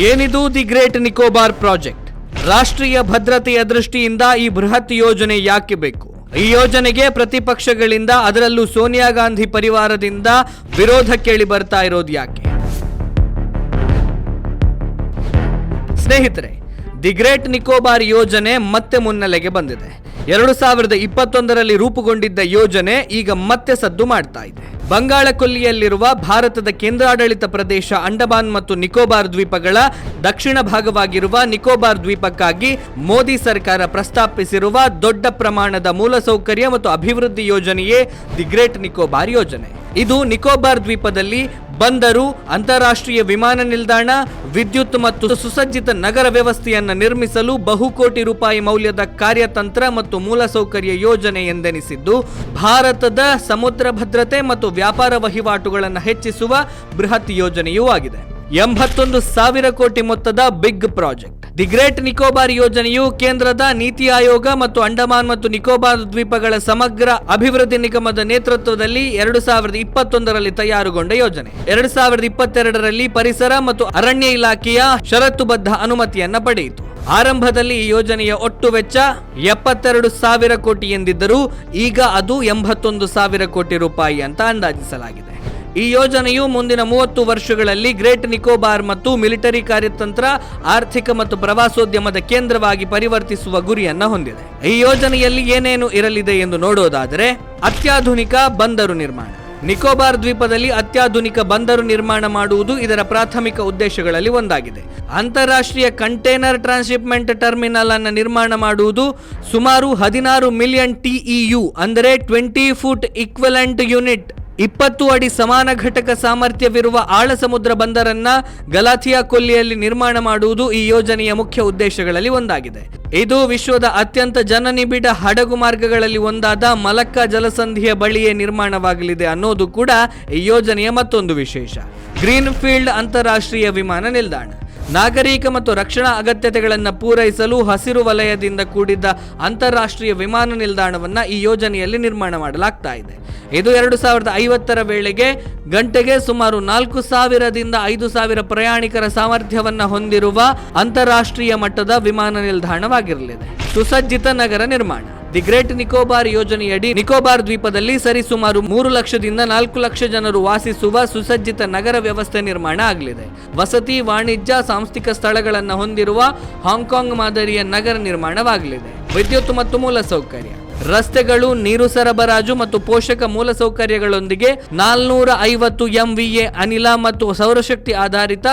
ಏನಿದು the great Nicobar project? ರಾಷ್ಟ್ರೀಯ ಭದ್ರತೆಯ ದೃಷ್ಟಿಯಿಂದ ಈ ಬೃಹತ್ ಯೋಜನೆ ಯಾಕೆ ಬೇಕು? ಈ ಯೋಜನೆಗೆ ಪ್ರತಿಪಕ್ಷಗಳಿಂದ, ಅದರಲ್ಲೂ ಸೋನಿಯಾ ಗಾಂಧಿ ಪರಿವಾರದಿಂದ ವಿರೋಧ ಕೇಳಿ ಬರ್ತಾ ಇರೋದು ಯಾಕೆ? ಸ್ನೇಹಿತರೆ, ದಿ ಗ್ರೇಟ್ ನಿಕೋಬಾರ್ ಯೋಜನೆ ಮತ್ತೆ ಮುನ್ನೆಲೆಗೆ ಬಂದಿದೆ. ಎರಡು ಸಾವಿರದ ಇಪ್ಪತ್ತೊಂದರಲ್ಲಿ ರೂಪುಗೊಂಡಿದ್ದ ಯೋಜನೆ ಈಗ ಮತ್ತೆ ಸದ್ದು ಮಾಡ್ತಾ ಇದೆ. ಬಂಗಾಳ ಕೊಲ್ಲಿಯಲ್ಲಿರುವ ಭಾರತದ ಕೇಂದ್ರಾಡಳಿತ ಪ್ರದೇಶ ಅಂಡಮಾನ್ ಮತ್ತು ನಿಕೋಬಾರ್ ದ್ವೀಪಗಳ ದಕ್ಷಿಣ ಭಾಗವಾಗಿರುವ ನಿಕೋಬಾರ್ ದ್ವೀಪಕ್ಕಾಗಿ ಮೋದಿ ಸರ್ಕಾರ ಪ್ರಸ್ತಾಪಿಸಿರುವ ದೊಡ್ಡ ಪ್ರಮಾಣದ ಮೂಲಸೌಕರ್ಯ ಮತ್ತು ಅಭಿವೃದ್ಧಿ ಯೋಜನೆಯೇ ದಿ ಗ್ರೇಟ್ ನಿಕೋಬಾರ್ ಯೋಜನೆ. ಇದು ನಿಕೋಬಾರ್ ದ್ವೀಪದಲ್ಲಿ ಬಂದರು. ಅಂತಾರಾಷ್ಟ್ರೀಯ ವಿಮಾನ ನಿಲ್ದಾಣ, ವಿದ್ಯುತ್ ಮತ್ತು ಸುಸಜ್ಜಿತ ನಗರ ವ್ಯವಸ್ಥೆಯನ್ನು ನಿರ್ಮಿಸಲು ಬಹುಕೋಟಿ ರೂಪಾಯಿ ಮೌಲ್ಯದ ಕಾರ್ಯತಂತ್ರ ಮತ್ತು ಮೂಲಸೌಕರ್ಯ ಯೋಜನೆ ಎಂದೆನಿಸಿದ್ದು, ಭಾರತದ ಸಮುದ್ರ ಭದ್ರತೆ ಮತ್ತು ವ್ಯಾಪಾರ ವಹಿವಾಟುಗಳನ್ನು ಹೆಚ್ಚಿಸುವ ಬೃಹತ್ ಯೋಜನೆಯೂ ಆಗಿದೆ. ಎಂಬತ್ತೊಂದು ಸಾವಿರ ಕೋಟಿ ಮೊತ್ತದ big project. The great Nicobar ಯೋಜನೆಯು ಕೇಂದ್ರದ ನೀತಿ ಆಯೋಗ ಮತ್ತು ಅಂಡಮಾನ್ ಮತ್ತು ನಿಕೋಬಾರ್ ದ್ವೀಪಗಳ ಸಮಗ್ರ ಅಭಿವೃದ್ಧಿ ನಿಗಮದ ನೇತೃತ್ವದಲ್ಲಿ ಎರಡು ಸಾವಿರದ ಇಪ್ಪತ್ತೊಂದರಲ್ಲಿ ತಯಾರುಗೊಂಡ ಯೋಜನೆ. ಎರಡು ಸಾವಿರದ ಇಪ್ಪತ್ತೆರಡರಲ್ಲಿ ಪರಿಸರ ಮತ್ತು ಅರಣ್ಯ ಇಲಾಖೆಯ ಷರತ್ತುಬದ್ಧ ಅನುಮತಿಯನ್ನ ಪಡೆಯಿತು. ಆರಂಭದಲ್ಲಿ ಈ ಯೋಜನೆಯ ಒಟ್ಟು ವೆಚ್ಚ ಎಪ್ಪತ್ತೆರಡು ಸಾವಿರ ಕೋಟಿ ಎಂದಿದ್ದರೂ ಈಗ ಅದು ಎಂಬತ್ತೊಂದು ಸಾವಿರ ಕೋಟಿ ರೂಪಾಯಿ ಅಂತ ಅಂದಾಜಿಸಲಾಗಿದೆ. ಈ ಯೋಜನೆಯು ಮುಂದಿನ ಮೂವತ್ತು ವರ್ಷಗಳಲ್ಲಿ ಗ್ರೇಟ್ ನಿಕೋಬಾರ್ ಮತ್ತು ಮಿಲಿಟರಿ ಕಾರ್ಯತಂತ್ರ, ಆರ್ಥಿಕ ಮತ್ತು ಪ್ರವಾಸೋದ್ಯಮದ ಕೇಂದ್ರವಾಗಿ ಪರಿವರ್ತಿಸುವ ಗುರಿಯನ್ನ ಹೊಂದಿದೆ. ಈ ಯೋಜನೆಯಲ್ಲಿ ಏನೇನು ಇರಲಿದೆ ಎಂದು ನೋಡೋದಾದರೆ, ಅತ್ಯಾಧುನಿಕ ಬಂದರು ನಿರ್ಮಾಣ. ನಿಕೋಬಾರ್ ದ್ವೀಪದಲ್ಲಿ ಅತ್ಯಾಧುನಿಕ ಬಂದರು ನಿರ್ಮಾಣ ಮಾಡುವುದು ಇದರ ಪ್ರಾಥಮಿಕ ಉದ್ದೇಶಗಳಲ್ಲಿ ಒಂದಾಗಿದೆ. ಅಂತಾರಾಷ್ಟ್ರೀಯ ಕಂಟೈನರ್ ಟ್ರಾನ್ಸ್ಶಿಪ್ಮೆಂಟ್ ಟರ್ಮಿನಲ್ ಅನ್ನು ನಿರ್ಮಾಣ ಮಾಡುವುದು ಸುಮಾರು ಹದಿನಾರು ಮಿಲಿಯನ್ ಟಿಇಯು ಅಂದರೆ ಟ್ವೆಂಟಿ ಫುಟ್ ಇಕ್ವಲೆಂಟ್ ಯೂನಿಟ್ ಇಪ್ಪತ್ತು ಅಡಿ ಸಮಾನ ಘಟಕ ಸಾಮರ್ಥ್ಯವಿರುವ ಆಳ ಸಮುದ್ರ ಬಂದರನ್ನ ಗಲಾಥಿಯಾ ಕೊಲ್ಲಿಯಲ್ಲಿ ನಿರ್ಮಾಣ ಮಾಡುವುದು ಈ ಯೋಜನೆಯ ಮುಖ್ಯ ಉದ್ದೇಶಗಳಲ್ಲಿ ಒಂದಾಗಿದೆ. ಇದು ವಿಶ್ವದ ಅತ್ಯಂತ ಜನನಿಬಿಡ ಹಡಗು ಮಾರ್ಗಗಳಲ್ಲಿ ಒಂದಾದ ಮಲಕ್ಕಾ ಜಲಸಂಧಿಯ ಬಳಿಯೇ ನಿರ್ಮಾಣವಾಗಲಿದೆ ಅನ್ನೋದು ಕೂಡ ಈ ಯೋಜನೆಯ ಮತ್ತೊಂದು ವಿಶೇಷ. ಗ್ರೀನ್ ಫೀಲ್ಡ್ ಅಂತಾರಾಷ್ಟ್ರೀಯ ವಿಮಾನ ನಿಲ್ದಾಣ. ನಾಗರಿಕ ಮತ್ತು ರಕ್ಷಣಾ ಅಗತ್ಯತೆಗಳನ್ನು ಪೂರೈಸಲು ಹಸಿರು ವಲಯದಿಂದ ಕೂಡಿದ್ದ ಅಂತಾರಾಷ್ಟ್ರೀಯ ವಿಮಾನ ನಿಲ್ದಾಣವನ್ನು ಈ ಯೋಜನೆಯಲ್ಲಿ ನಿರ್ಮಾಣ ಮಾಡಲಾಗ್ತಾ ಇದೆ. ಇದು ಎರಡು ಸಾವಿರದ ಐವತ್ತರ ವೇಳೆಗೆ ಗಂಟೆಗೆ ಸುಮಾರು ನಾಲ್ಕು ಸಾವಿರದಿಂದ ಐದು ಸಾವಿರ ಪ್ರಯಾಣಿಕರ ಸಾಮರ್ಥ್ಯವನ್ನು ಹೊಂದಿರುವ ಅಂತಾರಾಷ್ಟ್ರೀಯ ಮಟ್ಟದ ವಿಮಾನ ನಿಲ್ದಾಣವಾಗಿರಲಿದೆ. ಸುಸಜ್ಜಿತ ನಗರ ನಿರ್ಮಾಣ. ದಿ ಗ್ರೇಟ್ ನಿಕೋಬಾರ್ ಯೋಜನೆಯಡಿ ನಿಕೋಬಾರ್ ದ್ವೀಪದಲ್ಲಿ ಸರಿಸುಮಾರು ಮೂರು ಲಕ್ಷದಿಂದ ನಾಲ್ಕು ಲಕ್ಷ ಜನರು ವಾಸಿಸುವ ಸುಸಜ್ಜಿತ ನಗರ ವ್ಯವಸ್ಥೆ ನಿರ್ಮಾಣ ಆಗಲಿದೆ. ವಸತಿ, ವಾಣಿಜ್ಯ, ಸಾಂಸ್ಥಿಕ ಸ್ಥಳಗಳನ್ನು ಹೊಂದಿರುವ ಹಾಂಗ್ಕಾಂಗ್ ಮಾದರಿಯ ನಗರ ನಿರ್ಮಾಣವಾಗಲಿದೆ. ವಿದ್ಯುತ್ ಮತ್ತು ಮೂಲಸೌಕರ್ಯ. ರಸ್ತೆಗಳು, ನೀರು ಸರಬರಾಜು ಮತ್ತು ಪೋಷಕ ಮೂಲಸೌಕರ್ಯಗಳೊಂದಿಗೆ ನಾಲ್ನೂರ ಐವತ್ತು ಎಂವಿಎ ಅನಿಲ ಮತ್ತು ಸೌರಶಕ್ತಿ ಆಧಾರಿತ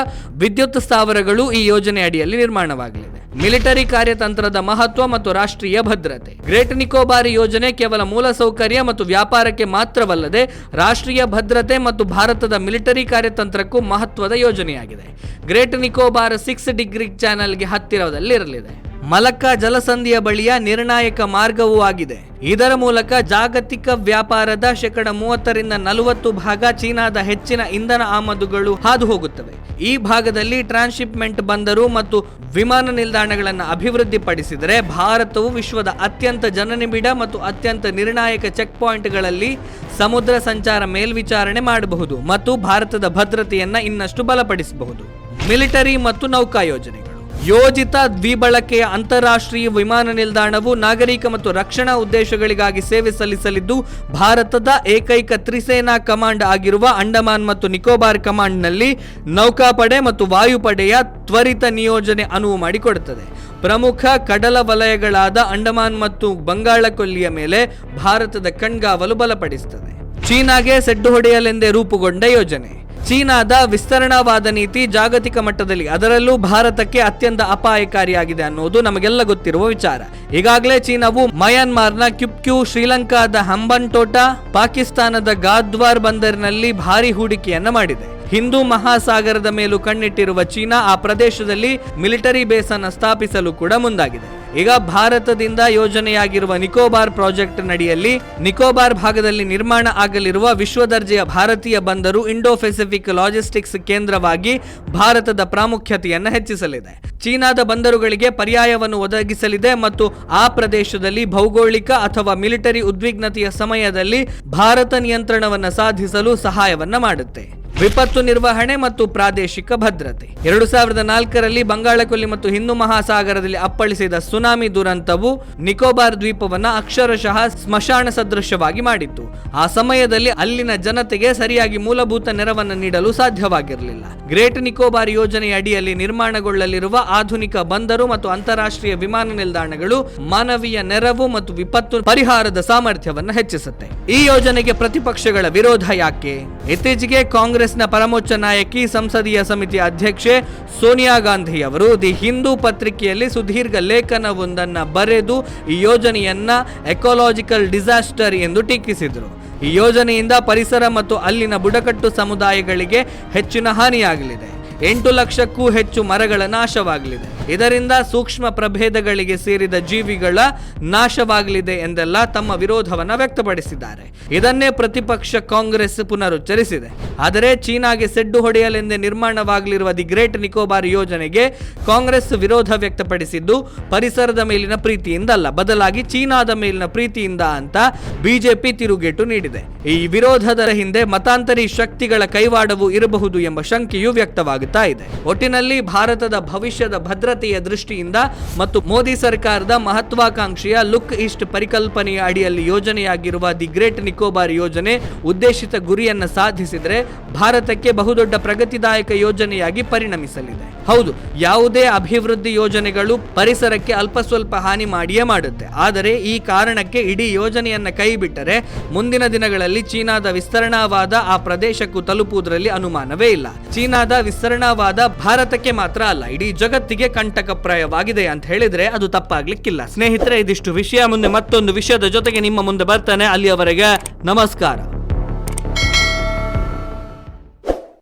ವಿದ್ಯುತ್ ಸ್ಥಾವರಗಳು ಈ ಯೋಜನೆ ಅಡಿಯಲ್ಲಿ ನಿರ್ಮಾಣವಾಗಲಿದೆ. ಮಿಲಿಟರಿ ಕಾರ್ಯತಂತ್ರದ ಮಹತ್ವ ಮತ್ತು ರಾಷ್ಟ್ರೀಯ ಭದ್ರತೆ. ಗ್ರೇಟ್ ನಿಕೋಬಾರ್ ಯೋಜನೆ ಕೇವಲ ಮೂಲಸೌಕರ್ಯ ಮತ್ತು ವ್ಯಾಪಾರಕ್ಕೆ ಮಾತ್ರವಲ್ಲದೆ ರಾಷ್ಟ್ರೀಯ ಭದ್ರತೆ ಮತ್ತು ಭಾರತದ ಮಿಲಿಟರಿ ಕಾರ್ಯತಂತ್ರಕ್ಕೂ ಮಹತ್ವದ ಯೋಜನೆಯಾಗಿದೆ. ಗ್ರೇಟ್ ನಿಕೋಬಾರ್ ಸಿಕ್ಸ್ ಡಿಗ್ರಿ ಚಾನೆಲ್ಗೆ ಹತ್ತಿರದಲ್ಲಿರಲಿದೆ. ಮಲಕ್ಕಾ ಜಲಸಂಧಿಯ ಬಳಿಯ ನಿರ್ಣಾಯಕ ಮಾರ್ಗವೂ ಆಗಿದೆ. ಇದರ ಮೂಲಕ ಜಾಗತಿಕ ವ್ಯಾಪಾರದ ಶೇಕಡ ಮೂವತ್ತರಿಂದ ನಲವತ್ತು ಭಾಗ ಚೀನಾದ ಹೆಚ್ಚಿನ ಇಂಧನ ಆಮದುಗಳು ಹಾದು ಹೋಗುತ್ತವೆ ಈ ಭಾಗದಲ್ಲಿ ಟ್ರಾನ್ಸ್ಶಿಪ್ಮೆಂಟ್ ಬಂದರು ಮತ್ತು ವಿಮಾನ ನಿಲ್ದಾಣಗಳನ್ನು ಅಭಿವೃದ್ಧಿಪಡಿಸಿದರೆ ಭಾರತವು ವಿಶ್ವದ ಅತ್ಯಂತ ಜನನಿಬಿಡ ಮತ್ತು ಅತ್ಯಂತ ನಿರ್ಣಾಯಕ ಚೆಕ್ ಪಾಯಿಂಟ್ಗಳಲ್ಲಿ ಸಮುದ್ರ ಸಂಚಾರ ಮೇಲ್ವಿಚಾರಣೆ ಮಾಡಬಹುದು ಮತ್ತು ಭಾರತದ ಭದ್ರತೆಯನ್ನು ಇನ್ನಷ್ಟು ಬಲಪಡಿಸಬಹುದು. ಮಿಲಿಟರಿ ಮತ್ತು ನೌಕಾ ಯೋಜನೆಗಳು. ಯೋಜಿತ ದ್ವಿಬಳಕೆಯ ಅಂತಾರಾಷ್ಟ್ರೀಯ ವಿಮಾನ ನಿಲ್ದಾಣವು ನಾಗರಿಕ ಮತ್ತು ರಕ್ಷಣಾ ಉದ್ದೇಶಗಳಿಗಾಗಿ ಸೇವೆ ಸಲ್ಲಿಸಲಿದ್ದು, ಭಾರತದ ಏಕೈಕ ತ್ರಿಸೇನಾ ಕಮಾಂಡ್ ಆಗಿರುವ ಅಂಡಮಾನ್ ಮತ್ತು ನಿಕೋಬಾರ್ ಕಮಾಂಡ್ನಲ್ಲಿ ನೌಕಾಪಡೆ ಮತ್ತು ವಾಯುಪಡೆಯ ತ್ವರಿತ ನಿಯೋಜನೆ ಅನುವು ಮಾಡಿಕೊಡುತ್ತದೆ. ಪ್ರಮುಖ ಕಡಲ ವಲಯಗಳಾದ ಅಂಡಮಾನ್ ಮತ್ತು ಬಂಗಾಳ ಕೊಲ್ಲಿಯ ಮೇಲೆ ಭಾರತದ ಕಣ್ಗಾವಲು ಬಲಪಡಿಸುತ್ತದೆ. ಚೀನಾಗೆ ಸೆಡ್ಡು ಹೊಡೆಯಲೆಂದೇ ರೂಪುಗೊಂಡ ಯೋಜನೆ. ಚೀನಾದ ವಿಸ್ತರಣಾವಾದ ನೀತಿ ಜಾಗತಿಕ ಮಟ್ಟದಲ್ಲಿ ಅದರಲ್ಲೂ ಭಾರತಕ್ಕೆ ಅತ್ಯಂತ ಅಪಾಯಕಾರಿಯಾಗಿದೆ ಅನ್ನೋದು ನಮಗೆಲ್ಲ ಗೊತ್ತಿರುವ ವಿಚಾರ. ಈಗಾಗಲೇ ಚೀನಾವು ಮಯನ್ಮಾರ್ನ ಕ್ಯುಪ್ಕ್ಯೂ ಶ್ರೀಲಂಕಾದ ಹಂಬನ್ಟೋಟಾ ಪಾಕಿಸ್ತಾನದ ಗಾದ್ವಾರ್ ಬಂದರಿನಲ್ಲಿ ಭಾರಿ ಹೂಡಿಕೆಯನ್ನ ಮಾಡಿದೆ. ಹಿಂದೂ ಮಹಾಸಾಗರದ ಮೇಲೂ ಕಣ್ಣಿಟ್ಟಿರುವ ಚೀನಾ ಆ ಪ್ರದೇಶದಲ್ಲಿ ಮಿಲಿಟರಿ ಬೇಸ್ ಅನ್ನು ಸ್ಥಾಪಿಸಲು ಕೂಡ ಮುಂದಾಗಿದೆ. ಈಗ ಭಾರತದಿಂದ ಯೋಜನೆಯಾಗಿರುವ ನಿಕೋಬಾರ್ ಪ್ರಾಜೆಕ್ಟ್ ನಡಿಯಲ್ಲಿ ನಿಕೋಬಾರ್ ಭಾಗದಲ್ಲಿ ನಿರ್ಮಾಣ ಆಗಲಿರುವ ವಿಶ್ವ ದರ್ಜೆಯ ಭಾರತೀಯ ಬಂದರು ಇಂಡೋ ಪೆಸಿಫಿಕ್ ಲಾಜಿಸ್ಟಿಕ್ಸ್ ಕೇಂದ್ರವಾಗಿ ಭಾರತದ ಪ್ರಾಮುಖ್ಯತೆಯನ್ನು ಹೆಚ್ಚಿಸಲಿದೆ. ಚೀನಾದ ಬಂದರುಗಳಿಗೆ ಪರ್ಯಾಯವನ್ನು ಒದಗಿಸಲಿದೆ ಮತ್ತು ಆ ಪ್ರದೇಶದಲ್ಲಿ ಭೌಗೋಳಿಕ ಅಥವಾ ಮಿಲಿಟರಿ ಉದ್ವಿಗ್ನತೆಯ ಸಮಯದಲ್ಲಿ ಭಾರತ ನಿಯಂತ್ರಣವನ್ನು ಸಾಧಿಸಲು ಸಹಾಯವನ್ನು ಮಾಡುತ್ತೆ. ವಿಪತ್ತು ನಿರ್ವಹಣೆ ಮತ್ತು ಪ್ರಾದೇಶಿಕ ಭದ್ರತೆ. ಎರಡು ಸಾವಿರದ ನಾಲ್ಕರಲ್ಲಿ ಬಂಗಾಳಕೊಲ್ಲಿ ಮತ್ತು ಹಿಂದೂ ಮಹಾಸಾಗರದಲ್ಲಿ ಅಪ್ಪಳಿಸಿದ ಸುನಾಮಿ ದುರಂತವು ನಿಕೋಬಾರ್ ದ್ವೀಪವನ್ನ ಅಕ್ಷರಶಃ ಸ್ಮಶಾನ ಸದೃಶವಾಗಿ ಮಾಡಿತ್ತು. ಆ ಸಮಯದಲ್ಲಿ ಅಲ್ಲಿನ ಜನತೆಗೆ ಸರಿಯಾಗಿ ಮೂಲಭೂತ ನೆರವನ್ನು ನೀಡಲು ಸಾಧ್ಯವಾಗಿರಲಿಲ್ಲ. ಗ್ರೇಟ್ ನಿಕೋಬಾರ್ ಯೋಜನೆಯ ಅಡಿಯಲ್ಲಿ ನಿರ್ಮಾಣಗೊಳ್ಳಲಿರುವ ಆಧುನಿಕ ಬಂದರು ಮತ್ತು ಅಂತಾರಾಷ್ಟ್ರೀಯ ವಿಮಾನ ನಿಲ್ದಾಣಗಳು ಮಾನವೀಯ ನೆರವು ಮತ್ತು ವಿಪತ್ತು ಪರಿಹಾರದ ಸಾಮರ್ಥ್ಯವನ್ನು ಹೆಚ್ಚಿಸುತ್ತೆ. ಈ ಯೋಜನೆಗೆ ಪ್ರತಿಪಕ್ಷಗಳ ವಿರೋಧ ಯಾಕೆ? ಇತ್ತೀಚೆಗೆ ಕಾಂಗ್ರೆಸ್ನ ಪರಮೋಚ್ಚ ನಾಯಕಿ ಸಂಸದೀಯ ಸಮಿತಿ ಅಧ್ಯಕ್ಷೆ ಸೋನಿಯಾ ಗಾಂಧಿ ಅವರು ದಿ ಹಿಂದೂ ಪತ್ರಿಕೆಯಲ್ಲಿ ಸುದೀರ್ಘ ಲೇಖನವೊಂದನ್ನು ಬರೆದು ಈ ಯೋಜನೆಯನ್ನ ಎಕೋಲಾಜಿಕಲ್ ಡಿಸಾಸ್ಟರ್ ಎಂದು ಟೀಕಿಸಿದರು. ಈ ಯೋಜನೆಯಿಂದ ಪರಿಸರ ಮತ್ತು ಅಲ್ಲಿನ ಬುಡಕಟ್ಟು ಸಮುದಾಯಗಳಿಗೆ ಹೆಚ್ಚಿನ ಹಾನಿಯಾಗಲಿದೆ. ಎಂಟು ಲಕ್ಷಕ್ಕೂ ಹೆಚ್ಚು ಮರಗಳ ನಾಶವಾಗಲಿದೆ. ಇದರಿಂದ ಸೂಕ್ಷ್ಮ ಪ್ರಭೇದಗಳಿಗೆ ಸೇರಿದ ಜೀವಿಗಳ ನಾಶವಾಗಲಿದೆ ಎಂದೆಲ್ಲ ತಮ್ಮ ವಿರೋಧವನ್ನು ವ್ಯಕ್ತಪಡಿಸಿದ್ದಾರೆ. ಇದನ್ನೇ ಪ್ರತಿಪಕ್ಷ ಕಾಂಗ್ರೆಸ್ ಪುನರುಚ್ಚರಿಸಿದೆ. ಆದರೆ ಚೀನಾಗೆ ಸೆಡ್ಡು ಹೊಡೆಯಲೆಂದೇ ನಿರ್ಮಾಣವಾಗಲಿರುವ ದಿ ಗ್ರೇಟ್ ನಿಕೋಬಾರ್ ಯೋಜನೆಗೆ ಕಾಂಗ್ರೆಸ್ ವಿರೋಧ ವ್ಯಕ್ತಪಡಿಸಿದ್ದು, ಪರಿಸರದ ಮೇಲಿನ ಪ್ರೀತಿಯಿಂದಲ್ಲ, ಬದಲಾಗಿ ಚೀನಾದ ಮೇಲಿನ ಪ್ರೀತಿಯಿಂದ ಅಂತ ಬಿಜೆಪಿ ತಿರುಗೇಟು ನೀಡಿದೆ. ಈ ವಿರೋಧದ ಹಿಂದೆ ಮತಾಂತರಿ ಶಕ್ತಿಗಳ ಕೈವಾಡವು ಇರಬಹುದು ಎಂಬ ಶಂಕೆಯೂ ವ್ಯಕ್ತವಾಗುತ್ತಾ ಇದೆ. ಒಟ್ಟಿನಲ್ಲಿ ಭಾರತದ ಭವಿಷ್ಯದ ಭದ್ರತೆಯ ದೃಷ್ಟಿಯಿಂದ ಮತ್ತು ಮೋದಿ ಸರ್ಕಾರದ ಮಹತ್ವಾಕಾಂಕ್ಷೆಯ ಲುಕ್ ಈಸ್ಟ್ ಪರಿಕಲ್ಪನೆಯ ಅಡಿಯಲ್ಲಿ ಯೋಜನೆಯಾಗಿರುವ ದಿ ಗ್ರೇಟ್ ನಿಕೋಬಾರ್ ಯೋಜನೆ ಉದ್ದೇಶಿತ ಗುರಿಯನ್ನು ಸಾಧಿಸಿದರೆ ಭಾರತಕ್ಕೆ ಬಹುದೊಡ್ಡ ಪ್ರಗತಿದಾಯಕ ಯೋಜನೆಯಾಗಿ ಪರಿಣಮಿಸಲಿದೆ. ಹೌದು, ಯಾವುದೇ ಅಭಿವೃದ್ಧಿ ಯೋಜನೆಗಳು ಪರಿಸರಕ್ಕೆ ಅಲ್ಪ ಸ್ವಲ್ಪ ಹಾನಿ ಮಾಡಿಯೇ ಮಾಡುತ್ತೆ. ಆದರೆ ಈ ಕಾರಣಕ್ಕೆ ಇಡೀ ಯೋಜನೆಯನ್ನ ಕೈಬಿಟ್ಟರೆ ಮುಂದಿನ ದಿನಗಳಲ್ಲಿ ಚೀನಾದ ವಿಸ್ತರಣಾವಾದ ಆ ಪ್ರದೇಶಕ್ಕೂ ತಲುಪುವುದರಲ್ಲಿ ಅನುಮಾನವೇ ಇಲ್ಲ. ಚೀನಾದ ವಿಸ್ತರಣಾವಾದ ಭಾರತಕ್ಕೆ ಮಾತ್ರ ಅಲ್ಲ, ಇಡೀ ಜಗತ್ತಿಗೆ ಕಂಟಕಪ್ರಾಯವಾಗಿದೆ ಅಂತ ಹೇಳಿದ್ರೆ ಅದು ತಪ್ಪಾಗ್ಲಿಕ್ಕಿಲ್ಲ. ಸ್ನೇಹಿತರೆ, ಇದಿಷ್ಟು ವಿಷಯ ಮುಂದೆ ಮತ್ತೊಂದು ವಿಷಯದ ಜೊತೆಗೆ ನಿಮ್ಮ ಮುಂದೆ ಬರ್ತಾನೆ. ಅಲ್ಲಿಯವರೆಗೆ ನಮಸ್ಕಾರ.